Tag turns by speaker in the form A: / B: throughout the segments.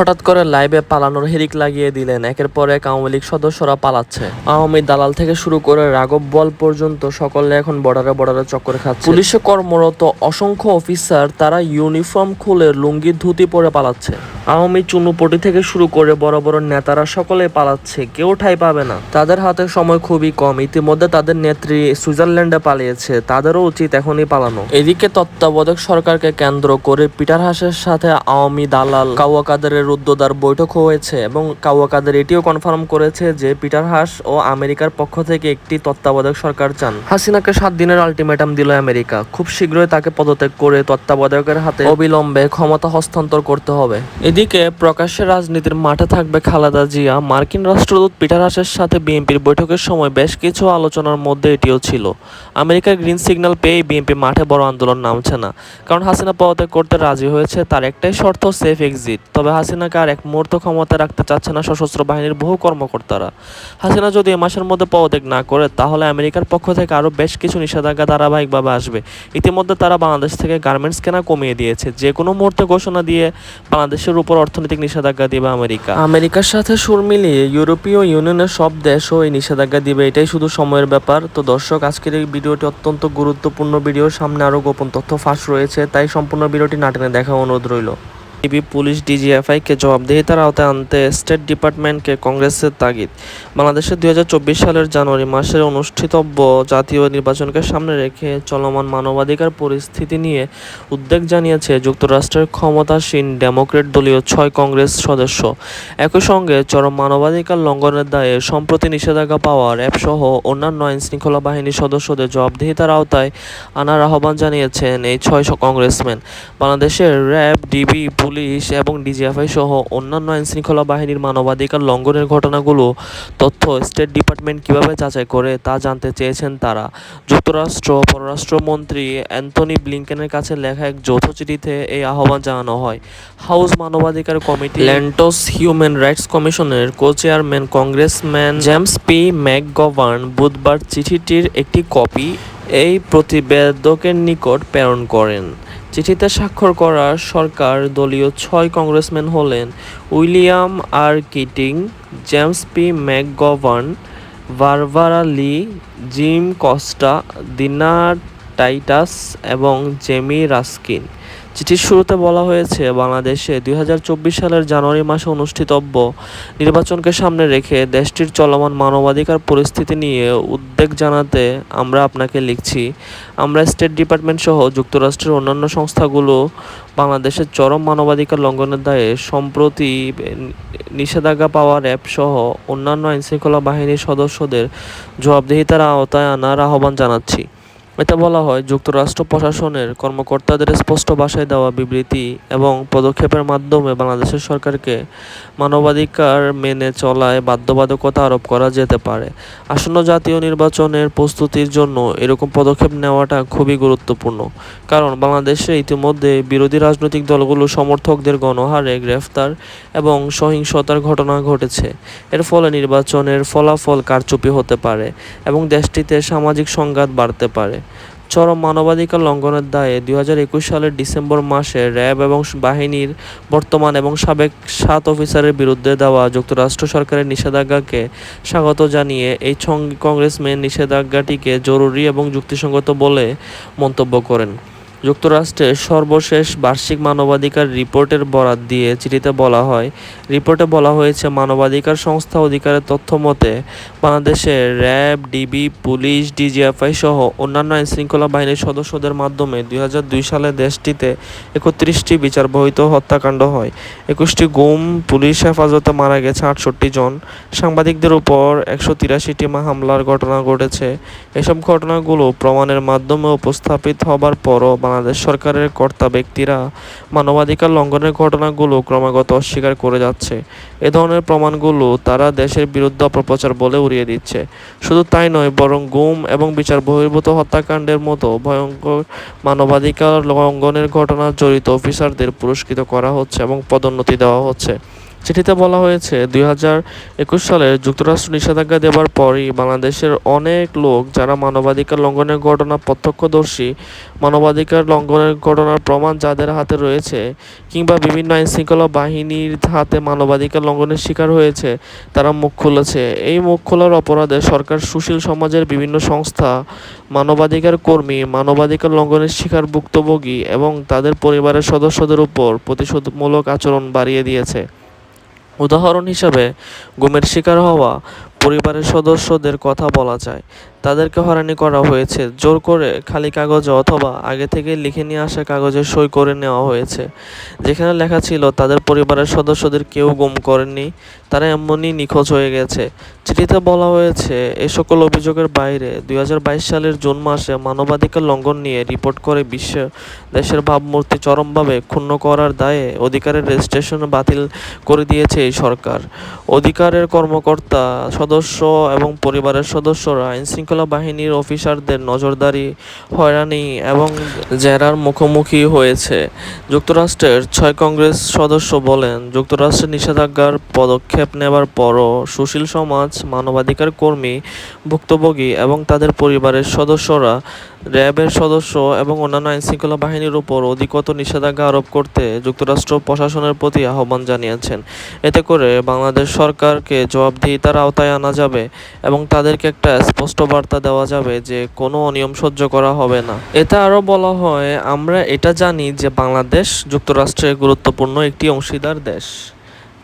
A: হঠাৎ করে লাইভে পালানোর হিরিক লাগিয়ে দিলেন। একের পর এক আওয়ামী লীগ সদস্যরা পালাচ্ছে। আওয়ামী দালাল থেকে শুরু করে রাঘব বল পর্যন্ত সকলে এখন বর্ডারে বর্ডারে চক্কর খাচ্ছে। পুলিশে কর্মরত অসংখ্য অফিসার, তারা ইউনিফর্ম খুলে লুঙ্গি ধুতি পরে পালাচ্ছে। আওয়ামী চুনুপটি থেকে শুরু করে বড় বড় নেতারা সকলে পালাচ্ছে। কেউ ঠাই পাবে না। তাদের হাতে সময় খুবই কম। ইতিমধ্যে তাদের নেত্রী সুইজারল্যান্ডে পালিয়েছে। তাদেরও উচিত এখনই পালানো। এদিকে তত্ত্বাবধায়ক সরকারকে কেন্দ্র করে পিটার হাসের সাথে আওয়ামী দালাল কাওয়া রুদ্রদার বৈঠক হয়েছে এবং কাওয়া কাদের এটিও কনফার্ম করেছে যে পিটার হাস ও আমেরিকার পক্ষ থেকে একটি তত্ত্বাবধায়ক সরকার চান। হাসিনাকে সাত দিনের আলটিমেটাম দিল আমেরিকা। খুব শীঘ্রই তাকে পদত্যাগ করে তত্ত্বাবধায়কের হাতে অবিলম্বে ক্ষমতা হস্তান্তর করতে হবে। এদিকে প্রকাশ্যে রাজনীতির মাঠে থাকবে খালেদা জিয়া। মার্কিন রাষ্ট্রদূত পিটার হাসের সাথে বিএনপির বৈঠকের সময় বেশ কিছু আলোচনার মধ্যে এটিও ছিল। আমেরিকার গ্রিন সিগন্যাল পেয়ে বিএনপি মাঠে বড় আন্দোলন নামছে না। কারণ হাসিনা পদত্যাগ করতে রাজি হয়েছে তার একটাই শর্ত সেফ এক্সিট তবে হাসিনাকে আর এক মুহূর্ত ক্ষমতা রাখতে চাচ্ছে না সশস্ত্র বাহিনীর বহু কর্মকর্তারা। হাসিনা যদি এ মাসের মধ্যে পদত্যাগ না করে, তাহলে আমেরিকার পক্ষ থেকে আরও বেশ কিছু নিষেধাজ্ঞা ধারাবাহিকভাবে আসবে। ইতিমধ্যে তারা বাংলাদেশ থেকে গার্মেন্টস কেনা কমিয়ে দিয়েছে। যে কোনো মুহূর্তে ঘোষণা দিয়ে বাংলাদেশের উপর অর্থনৈতিক নিষেধাজ্ঞা দিবে আমেরিকা। আমেরিকার সাথে সুর মিলিয়ে ইউরোপীয় ইউনিয়নের সব দেশও এই নিষেধাজ্ঞা দিবে। এটাই শুধু সময়ের ব্যাপার। তো দর্শক, আজকের এই ভিডিওটি অত্যন্ত গুরুত্বপূর্ণ ভিডিও। সামনে আরও গোপন তথ্য ফাঁস রয়েছে, তাই সম্পূর্ণ ভিডিওটি না টেনে দেখা অনুরোধ রইল। ডিবি পুলিশ ডিজিএফআইকে জবাবদিহিতার আওতায় আনতে স্টেট ডিপার্টমেন্টকে কংগ্রেসের তাগিদ। বাংলাদেশের দুই সালের জানুয়ারি মাসের অনুষ্ঠিতব্য জাতীয় নির্বাচনকে সামনে রেখে চলমান মানবাধিকার পরিস্থিতি নিয়ে উদ্বেগ জানিয়েছে যুক্তরাষ্ট্রের ক্ষমতাসীন ডেমোক্রেট দলীয় ছয় কংগ্রেস সদস্য। একই সঙ্গে চরম মানবাধিকার লঙ্ঘনের দায়ে সম্প্রতি নিষেধাজ্ঞা পাওয়ার অ্যাপসহ অন্যান্য আইন শৃঙ্খলা বাহিনীর সদস্যদের জবাবদিহিতার আওতায় আনার আহ্বান জানিয়েছেন এই ছয় কংগ্রেসম্যান। বাংলাদেশের র্যাব, ডিবি পুলিশ এবং ডিজিএফআই সহ অন্যান্য আইনশৃঙ্খলা বাহিনীর মানবাধিকার লঙ্ঘনের ঘটনাগুলো তথ্য স্টেট ডিপার্টমেন্ট কীভাবে যাচাই করে তা জানতে চেয়েছেন তারা। যুক্তরাষ্ট্র পররাষ্ট্রমন্ত্রী অ্যান্থনি ব্লিংকেনের কাছে লেখা এক যৌথ চিঠিতে এই আহ্বান জানানো হয়। হাউস মানবাধিকার কমিটি ল্যান্টস হিউম্যান রাইটস কমিশনের co chairman congressman James P McGovern বুধবার চিঠিটির একটি কপি এই প্রতিবেদকের নিকট প্রেরণ করেন। চিঠিতে স্বাক্ষর করা সরকার দলীয় ছয় কংগ্রেসম্যান হলেন William R Keating, James P McGovern Varavara Lee, Jim Costa, Dina Titus এবং জেমি রাস্কিন। চিঠির শুরুতে বলা হয়েছে, বাংলাদেশে দুই হাজার চব্বিশ সালের জানুয়ারি মাসে অনুষ্ঠিতব্য নির্বাচনকে সামনে রেখে দেশটির চলমান মানবাধিকার পরিস্থিতি নিয়ে উদ্বেগ জানাতে আমরা আপনাকে লিখছি, আমরা স্টেট ডিপার্টমেন্ট সহ যুক্তরাষ্ট্রের অন্যান্য সংস্থাগুলো বাংলাদেশের চরম মানবাধিকার লঙ্ঘনের দায়ে সম্প্রতি নিষেধাজ্ঞা পাওয়ার অ্যাপ সহ অন্যান্য আইনশৃঙ্খলা বাহিনীর সদস্যদের জবাবদিহিতার আওতায় আনার আহ্বান জানাচ্ছি। এতে বলা হয়, যুক্তরাষ্ট্র প্রশাসনের কর্মকর্তাদের স্পষ্ট ভাষায় দেওয়া বিবৃতি এবং পদক্ষেপের মাধ্যমে বাংলাদেশের সরকারকে মানবাধিকার মেনে চলায় বাধ্যবাধকতা আরোপ করা যেতে পারে। আসন্ন জাতীয় নির্বাচনের প্রস্তুতির জন্য এরকম পদক্ষেপ নেওয়াটা খুবই গুরুত্বপূর্ণ, কারণ বাংলাদেশে ইতিমধ্যে বিরোধী রাজনৈতিক দলগুলো সমর্থকদের গণহারে গ্রেফতার এবং সহিংসতার ঘটনা ঘটেছে। এর ফলে নির্বাচনের ফলাফল কারচুপি হতে পারে এবং দেশটিতে সামাজিক সংঘাত বাড়তে পারে। চরম মানবাধিকার লঙ্ঘনের দায়ে দুই হাজার একুশ সালের ডিসেম্বর মাসে র্যাব এবং বাহিনীর বর্তমান এবং সাবেক সাত অফিসারের বিরুদ্ধে দেওয়া যুক্তরাষ্ট্র সরকারের নিষেধাজ্ঞাকে স্বাগত জানিয়ে এই কংগ্রেসম্যান নিষেধাজ্ঞাটিকে জরুরি এবং যুক্তিসঙ্গত বলে মন্তব্য করেন। যুক্তরাষ্ট্রের সর্বশেষ বার্ষিক মানবাধিকার রিপোর্টের বরাত দিয়ে চিঠিতে বলা হয়। রিপোর্টে বলা হয়েছে, মানবাধিকার সংস্থা অধিকারের তথ্য মতে বাংলাদেশের র্যাব, ডিবি, পুলিশ, ডিজিএফআই সহ অন্যান্য আইনশৃঙ্খলা বাহিনীর সদস্যদের মাধ্যমে দু হাজার দুই সালে দেশটিতে একত্রিশটি বিচার বহিত হত্যাকাণ্ড হয়। একুশটি গুম পুলিশ হেফাজতে মারা গেছে আটষট্টি জন। সাংবাদিকদের উপর একশো তিরাশিটি হামলার ঘটনা ঘটেছে। এসব ঘটনাগুলো প্রমাণের মাধ্যমে উপস্থাপিত হবার পরও বাংলাদেশ সরকারের কর্তা ব্যক্তিরা মানবাধিকার লঙ্ঘনের ঘটনাগুলো ক্রমাগত অস্বীকার করে যাচ্ছে। এ ধরনের প্রমাণগুলো তারা দেশের বিরুদ্ধে অপপ্রচার বলে উড়িয়ে দিচ্ছে। শুধু তাই নয়, বরং গুম এবং বিচার বহির্ভূত হত্যাকাণ্ডের মতো ভয়ঙ্কর মানবাধিকার লঙ্ঘনের ঘটনা জড়িত অফিসারদের পুরস্কৃত করা হচ্ছে এবং পদোন্নতি দেওয়া হচ্ছে। চিঠিতে বলা হয়েছে, দুই হাজার একুশ সালে যুক্তরাষ্ট্র নিষেধাজ্ঞা দেবার পরই বাংলাদেশের অনেক লোক যারা মানবাধিকার লঙ্ঘনের ঘটনা প্রত্যক্ষদর্শী, মানবাধিকার লঙ্ঘনের ঘটনার প্রমাণ যাদের হাতে রয়েছে কিংবা বিভিন্ন আইনশৃঙ্খলা বাহিনীর হাতে মানবাধিকার লঙ্ঘনের শিকার হয়েছে, তারা মুখ খুলেছে। এই মুখ খোলার অপরাধে সরকার সুশীল সমাজের বিভিন্ন সংস্থা, মানবাধিকার কর্মী, মানবাধিকার লঙ্ঘনের শিকার ভুক্তভোগী এবং তাদের পরিবারের সদস্যদের উপর প্রতিশোধমূলক আচরণ বাড়িয়ে দিয়েছে। উদাহরণ হিসাবে গুমের শিকার হওয়া পরিবারের সদস্যদের কথা বলা যায়। তাদেরকে হয়রানি করা হয়েছে। জোর করে খালি কাগজে অথবা আগে থেকে লিখে নিয়ে আসা কাগজে সই করে নেওয়া হয়েছে। যেখানে লেখা ছিল, তাদের পরিবারের সদস্যদের কেউ গুম করেননি, তারা এমনই নিখোঁজ হয়ে গেছে। চিঠিতে বলা হয়েছে, এ সকল অভিযোগের বাইরে দুই হাজার বাইশ সালের জুন মাসে মানবাধিকার লঙ্ঘন নিয়ে রিপোর্ট করে বিশ্ব দেশের ভাবমূর্তি চরমভাবে ক্ষুণ্ণ করার দায়ে অধিকারের রেজিস্ট্রেশন বাতিল করে দিয়েছে এই সরকার। অধিকারের কর্মকর্তা, সদস্য এবং পরিবারের সদস্যরা আইনশৃঙ্খলা বাহিনীর অফিসারদের নজরদারি হয়রানি এবং জেরার মুখোমুখি হয়েছে। যুক্তরাষ্ট্রের ছয় কংগ্রেস সদস্য বলেন, যুক্তরাষ্ট্রের নিষেধাজ্ঞার পদক্ষেপ নেবার পরও সুশীল সমাজ, মানবাধিকার কর্মী, ভুক্তভোগী এবং তাদের পরিবারের সদস্যরা, র্যাবের সদস্য এবং অন্যান্য আইনশৃঙ্খলা বাহিনীর উপর অধিকতর নিষেধাজ্ঞা আরোপ করতে যুক্তরাষ্ট্র প্রশাসনের প্রতি আহ্বান জানিয়েছেন। এতে করে বাংলাদেশ সরকারকে জবাবদিহিতার আওতায় আনা যাবে এবং তাদেরকে একটা স্পষ্ট বার্তা দেওয়া যাবে যে কোনো অনিয়ম সহ্য করা হবে না। এতে আরও বলা হয়, আমরা এটা জানি যে বাংলাদেশ যুক্তরাষ্ট্রের গুরুত্বপূর্ণ একটি অংশীদার দেশ।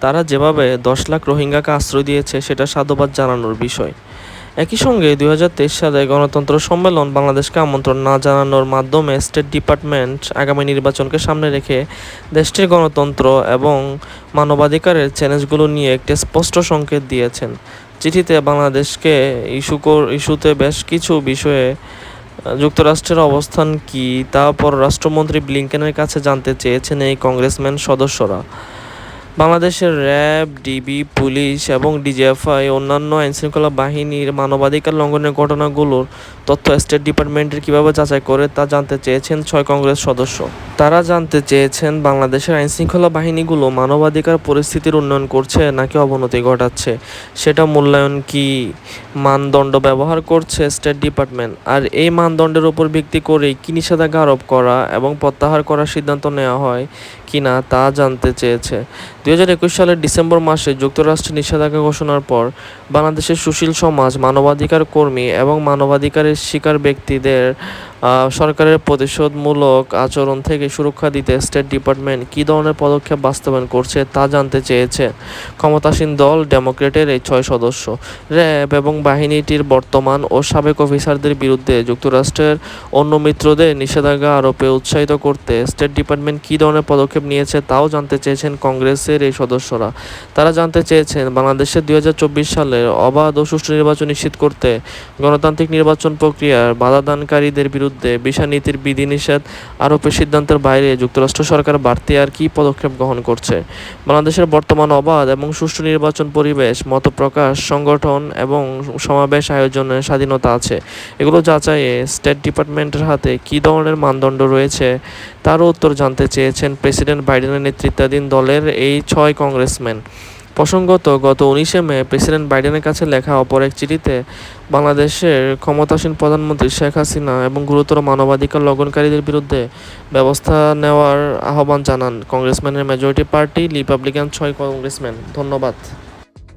A: তারা যেভাবে দশ লাখ রোহিঙ্গাকে আশ্রয় দিয়েছে, সেটা সাধুবাদ জানানোর বিষয়। একই সঙ্গে দুই হাজার তেইশ সালে গণতন্ত্র সম্মেলন বাংলাদেশকে আমন্ত্রণ না জানানোর মাধ্যমে স্টেট ডিপার্টমেন্ট আগামী নির্বাচনকে সামনে রেখে দেশটির গণতন্ত্র এবং মানবাধিকারের চ্যালেঞ্জগুলো নিয়ে একটি স্পষ্ট সংকেত দিয়েছেন। চিঠিতে বাংলাদেশকে ইস্যু ইস্যুতে বেশ কিছু বিষয়ে যুক্তরাষ্ট্রের অবস্থান কী, তা পররাষ্ট্রমন্ত্রী ব্লিংকেনের কাছে জানতে চেয়েছেন এই কংগ্রেসম্যান সদস্যরা। বাংলাদেশের র্যাব, ডিবি, পুলিশ এবং ডিজিএফআই, অন্যান্য আইনশৃঙ্খলা বাহিনীর মানবাধিকার লঙ্ঘনের ঘটনাগুলোর তথ্য স্টেট ডিপার্টমেন্টের কীভাবে যাচাই করে তা জানতে চেয়েছেন ছয় কংগ্রেস সদস্য। তারা জানতে চেয়েছেন, বাংলাদেশের আইনশৃঙ্খলা বাহিনীগুলো মানবাধিকার পরিস্থিতির উন্নয়ন করছে নাকি অবনতি ঘটাচ্ছে। সেটা মূল্যায়ন কি মানদণ্ড ব্যবহার করছে স্টেট ডিপার্টমেন্ট? আর এই মানদণ্ডের উপর ভিত্তি করেই কী নিষেধাজ্ঞা আরোপ করা এবং প্রত্যাহার করার সিদ্ধান্ত নেওয়া হয় কিনা তা জানতে চেয়েছে। দুই হাজার একুশ সালের ডিসেম্বর মাসে যুক্তরাষ্ট্রে নিষেধাজ্ঞা ঘোষণার পর বাংলাদেশের সুশীল সমাজ, মানবাধিকার কর্মী এবং মানবাধিকারের শিকার ব্যক্তিদের সরকারের প্রতিশোধমূলক আচরণ থেকে সুরক্ষা দিতে স্টেট ডিপার্টমেন্ট কী ধরনের পদক্ষেপ বাস্তবায়ন করছে তা জানতে চেয়েছে। ক্ষমতাসীন দল ডেমোক্রেটের এই ছয় সদস্য, র্যাব এবং বাহিনীটির বর্তমান ও সাবেক অফিসারদের বিরুদ্ধে যুক্তরাষ্ট্রের অন্য মিত্রদের নিষেধাজ্ঞা আরোপে উৎসাহিত করতে স্টেট ডিপার্টমেন্ট কী ধরনের পদক্ষেপ নিয়েছে তাও জানতে চেয়েছেন কংগ্রেসের এই সদস্যরা। তারা জানতে চেয়েছেন বাংলাদেশের দুই হাজার চব্বিশ সালের অবাধ ও সুষ্ঠু নির্বাচন নিশ্চিত করতে গণতান্ত্রিক নির্বাচন প্রক্রিয়ার বাধাদানকারীদের বিরুদ্ধে ভিসা নীতির বিধিনিষেধ আরোপের সিদ্ধান্তের বাইরে যুক্তরাষ্ট্র সরকার বাড়তি আর কী পদক্ষেপ গ্রহণ করছে। বাংলাদেশের বর্তমান অবাধ এবং সুষ্ঠু নির্বাচন পরিবেশ, মতপ্রকাশ, সংগঠন এবং সমাবেশ আয়োজনের স্বাধীনতা আছে। এগুলো যাচাইয়ে স্টেট ডিপার্টমেন্টের হাতে কী ধরনের মানদণ্ড রয়েছে তারও উত্তর জানতে চেয়েছেন প্রেসিডেন্ট বাইডেনের নেতৃত্বাধীন দলের এই ছয় কংগ্রেসম্যান। প্রসঙ্গত, গত উনিশে মে প্রেসিডেন্ট বাইডেনের কাছে লেখা অপর এক চিঠিতে বাংলাদেশের ক্ষমতাসীন প্রধানমন্ত্রী শেখ হাসিনা এবং গুরুতর মানবাধিকার লঙ্ঘনকারীদের বিরুদ্ধে ব্যবস্থা নেওয়ার আহ্বান জানান কংগ্রেসম্যানের মেজরিটি পার্টি, রিপাবলিকান ছয় কংগ্রেসম্যান। ধন্যবাদ।